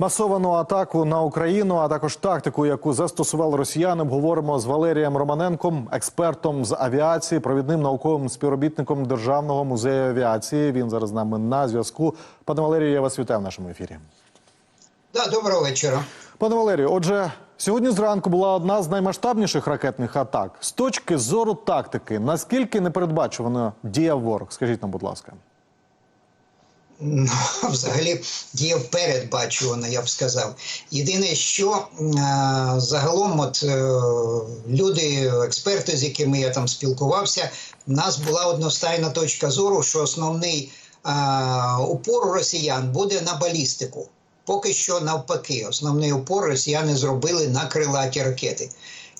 Масовану атаку на Україну, а також тактику, яку застосували росіяни, обговоримо з Валерієм Романенком, експертом з авіації, провідним науковим співробітником Державного музею авіації. Він зараз з нами на зв'язку. Пане Валерію, я вас вітаю в нашому ефірі. Да, доброго вечора. Пане Валерію, отже, сьогодні зранку була одна з наймасштабніших ракетних атак. З точки зору тактики, наскільки непередбачувано діяв ворог? Скажіть нам, будь ласка. Ну, взагалі діяв передбачувано, я б сказав. Єдине, що е, загалом, от е, люди, експерти, з якими я там спілкувався, в нас була одностайна точка зору, що основний е, упор росіян буде на балістику. Поки що навпаки, основний упор росіяни зробили на крилаті ракети.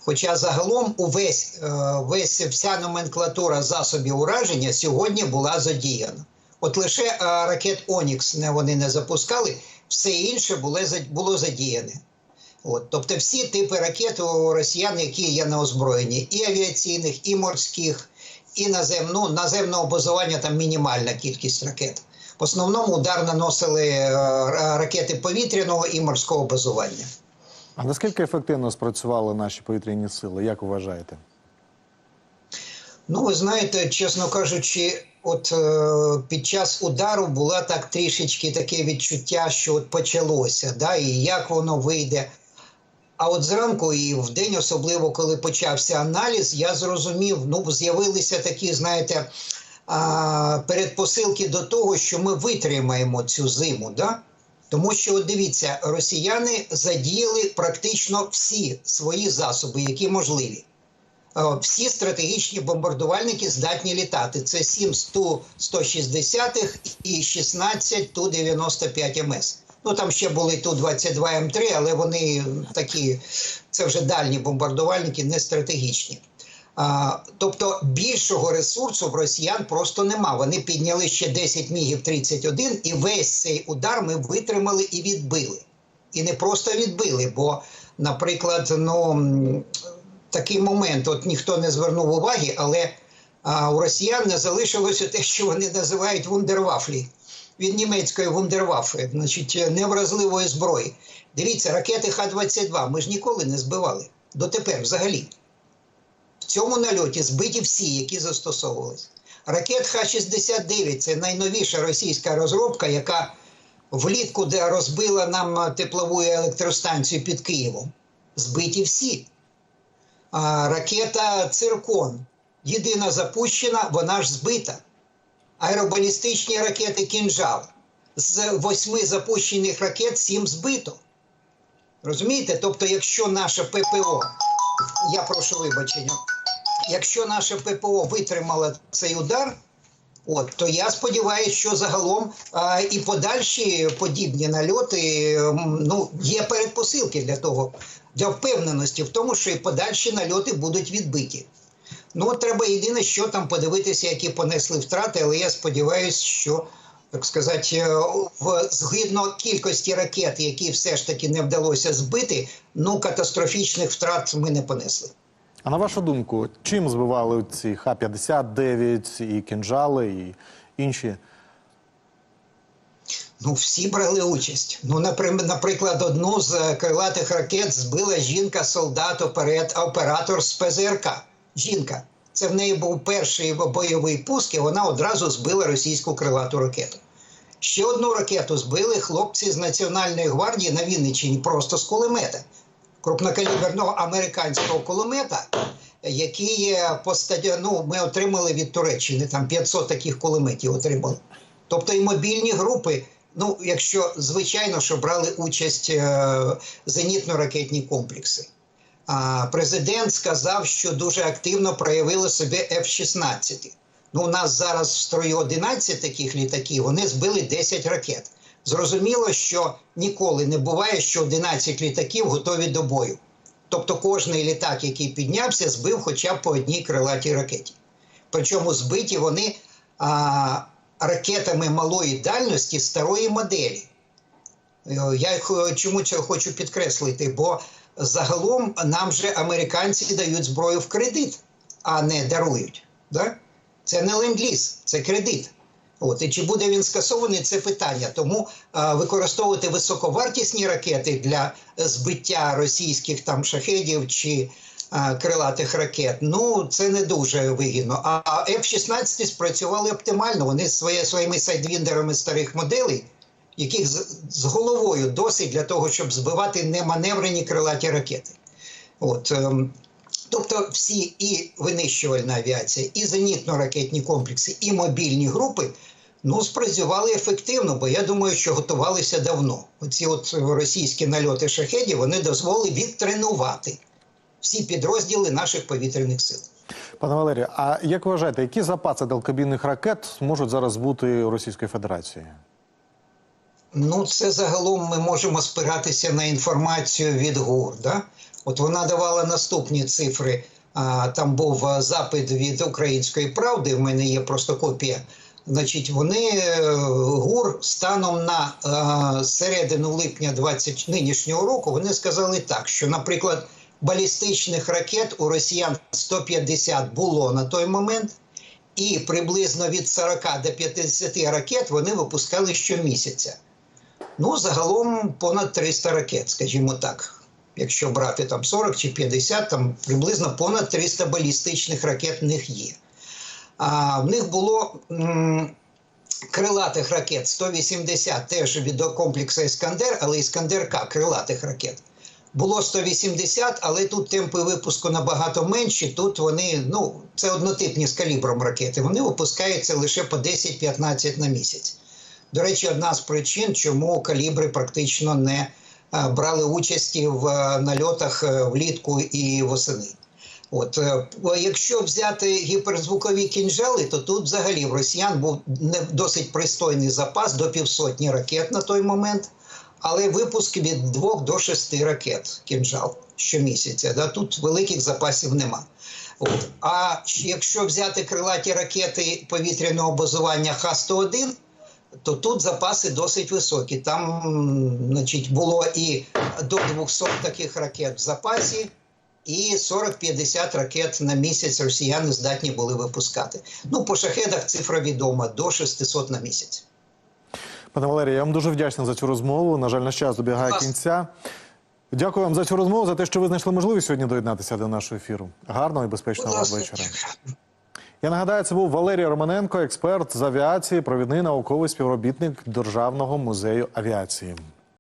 Хоча загалом увесь весь вся номенклатура засобів ураження сьогодні була задіяна. От лише е, ракет Онікс не вони не запускали, все інше було, було задіяне. От, тобто всі типи ракет у росіян, які є на озброєнні, і авіаційних, і морських, і назем, ну, наземного базування там мінімальна кількість ракет. В основному удар наносили е, ракети повітряного і морського базування. А наскільки ефективно спрацювали наші повітряні сили? Як вважаєте? Ну, ви знаєте, чесно кажучи, от е, під час удару була так трішечки таке відчуття, що от почалося, да, і як воно вийде. А от зранку і в день, особливо коли почався аналіз, я зрозумів, ну з'явилися такі, знаєте, передпосилки до того, що ми витримаємо цю зиму. Да? Тому що, от дивіться, росіяни задіяли практично всі свої засоби, які можливі. Всі стратегічні бомбардувальники здатні літати. Це 7 160 і 16 Ту-95 МС. Ну там ще були Ту-22 М3, але вони такі, це вже дальні бомбардувальники, не стратегічні. А, тобто більшого ресурсу в росіян просто нема. Вони підняли ще 10 мігів 31, і весь цей удар ми витримали і відбили. І не просто відбили, бо, наприклад, ну такий момент, от ніхто не звернув уваги, але а, у росіян не залишилося те, що вони називають вундервафлі. Від німецької вундервафи, значить, невразливої зброї. Дивіться, ракети Х-22 ми ж ніколи не збивали дотепер взагалі. В цьому нальоті збиті всі, які застосовувалися. Ракет Х-69 це найновіша російська розробка, яка влітку де розбила нам теплову електростанцію під Києвом. Збиті всі. Ракета Циркон. Єдина запущена, вона ж збита. Аеробалістичні ракети Кінжал. З восьми запущених ракет сім збито. Розумієте? Тобто, якщо наше ППО, я прошу вибачення, якщо наше ППО витримало цей удар, от, то я сподіваюся, що загалом а, і подальші подібні нальоти ну, є передпосилки для того, для впевненості в тому, що і подальші нальоти будуть відбиті. Ну, треба єдине, що там подивитися, які понесли втрати, але я сподіваюся, що. Так сказати, в згідно кількості ракет, які все ж таки не вдалося збити, ну катастрофічних втрат ми не понесли. А на вашу думку, чим збивали ці Х-59 і кінжали, і інші? Ну, всі брали участь. Ну, наприклад, одну з крилатих ракет збила жінка-солдат, оператор з ПЗРК. Жінка. Це в неї був перший бойовий пуск, і вона одразу збила російську крилату ракету. Ще одну ракету збили хлопці з Національної гвардії на Вінниччині просто з кулемета, крупнокаліберного американського кулемета, який по стадіону ми отримали від Туреччини. Там 500 таких кулеметів отримали. Тобто і мобільні групи. Ну, якщо звичайно, що брали участь е зенітно-ракетні комплекси. Президент сказав, що дуже активно проявили себе F-16. Ну, у нас зараз в строю 11 таких літаків, вони збили 10 ракет. Зрозуміло, що ніколи не буває, що 11 літаків готові до бою. Тобто кожний літак, який піднявся, збив хоча б по одній крилатій ракеті. Причому збиті вони а, ракетами малої дальності старої моделі. Я чому це хочу підкреслити, бо загалом нам же американці дають зброю в кредит, а не дарують. Да? Це не ленд-ліз, це кредит. От і чи буде він скасований, це питання. Тому е, використовувати високовартісні ракети для збиття російських там шахедів чи е, крилатих ракет. Ну це не дуже вигідно. А F-16 спрацювали оптимально. Вони своє, своїми сайдвіндерами старих моделей, яких з, головою досить для того, щоб збивати неманеврені крилаті ракети. От, ем, тобто всі і винищувальна авіація, і зенітно-ракетні комплекси, і мобільні групи ну, спрацювали ефективно, бо я думаю, що готувалися давно. Оці от російські нальоти шахедів вони дозволили відтренувати всі підрозділи наших повітряних сил. Пане Валерію, а як вважаєте, які запаси далекобійних ракет можуть зараз бути у Російської Федерації? Ну, це загалом ми можемо спиратися на інформацію від ГУР. Да? От вона давала наступні цифри. А, там був запит від української правди. В мене є просто копія. Значить, вони е, ГУР станом на е, середину липня 20 нинішнього року вони сказали так, що, наприклад, балістичних ракет у росіян 150 було на той момент, і приблизно від 40 до 50 ракет вони випускали щомісяця. Ну, загалом понад 300 ракет, скажімо так. Якщо брати там 40 чи 50, там приблизно понад 300 балістичних ракет в них є. А в них було м, крилатих ракет 180 теж від комплексу Іскандер, але Іскандер К крилатих ракет. Було 180, але тут темпи випуску набагато менші. Тут вони, ну, це однотипні з калібром ракети. Вони випускаються лише по 10-15 на місяць. До речі, одна з причин, чому калібри практично не е, брали участі в е, нальотах е, влітку і восени. От якщо взяти гіперзвукові кінжали, то тут взагалі в росіян був досить пристойний запас до півсотні ракет на той момент, але випуск від 2 до 6 ракет кінжал щомісяця. Да? Тут великих запасів нема. От. А якщо взяти крилаті ракети повітряного базування Х-101, то тут запаси досить високі. Там, значить, було і до 200 таких ракет в запасі, і 40-50 ракет на місяць росіяни здатні були випускати. Ну, по шахедах цифра відома до 600 на місяць. Пане Валерію, я вам дуже вдячний за цю розмову. На жаль, наш час добігає кінця. Дякую вам за цю розмову, за те, що ви знайшли можливість сьогодні доєднатися до нашого ефіру. Гарного і безпечного вам вечора. Я нагадаю, це був Валерій Романенко, експерт з авіації, провідний науковий співробітник Державного музею авіації.